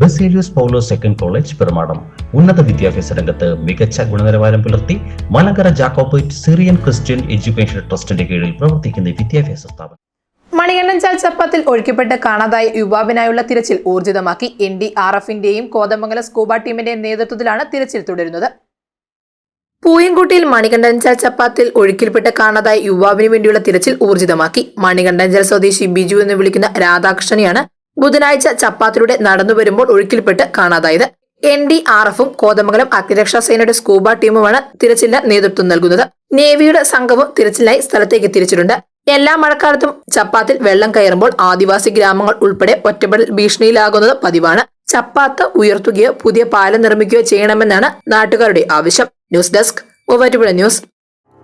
Baselios Paulo second college Perumadam ഉന്നത വിദ്യാഭ്യാസ രംഗത്ത് മികച്ച ഗുണനിലവാരം പുലർത്തി Malankara Jacobite Syrian Christian education ട്രസ്റ്റിന്റെ കീഴിൽ പ്രവർത്തിക്കുന്ന വിദ്യാഭ്യാസ സ്ഥാപനം. മണികണ്ഠൻ ചപ്പത്തിൽ ഒഴുക്കിപ്പെട്ട് കാണാതായ യുവാവിനായുള്ള തിരച്ചിൽ ഊർജിതമാക്കി. എൻ ഡി ആർ എഫിന്റെയും കോതമംഗലം സ്കൂബ ടീമിന്റെയും നേതൃത്വത്തിലാണ് തിരച്ചിൽ തുടരുന്നത്. പൂയംകുട്ടിയിൽ മണികണ്ഠൻചാൽ ചപ്പാത്തിൽ ഒഴുക്കിൽപ്പെട്ട് കാണാതായ യുവാവിന് വേണ്ടിയുള്ള തിരച്ചിൽ ഊർജിതമാക്കി. മണികണ്ഠൻചാൽ സ്വദേശി ബിജു എന്ന് വിളിക്കുന്ന രാധാകൃഷ്ണനെയാണ് ബുധനാഴ്ച ചപ്പാത്തിലൂടെ നടന്നു വരുമ്പോൾ ഒഴുക്കിൽപ്പെട്ട് കാണാതായത്. എൻ ഡി ആർ എഫും കോതമംഗലം അഗ്നിരക്ഷാ സേനയുടെ സ്കൂബ ടീമുമാണ് തിരച്ചിലിന് നേതൃത്വം നൽകുന്നത്. നേവിയുടെ സംഘവും തിരച്ചിലിനായി സ്ഥലത്തേക്ക് തിരിച്ചിട്ടുണ്ട്. എല്ലാ മഴക്കാലത്തും ചപ്പാത്തിൽ വെള്ളം കയറുമ്പോൾ ആദിവാസി ഗ്രാമങ്ങൾ ഉൾപ്പെടെ ഒറ്റപ്പെടൽ ഭീഷണിയിലാകുന്നത് പതിവാണ്. ചപ്പാത്ത് ഉയർത്തുകയോ പുതിയ പാലം നിർമ്മിക്കുകയോ ചെയ്യണമെന്നാണ് നാട്ടുകാരുടെ ആവശ്യം. News desk Muvattupuzha news.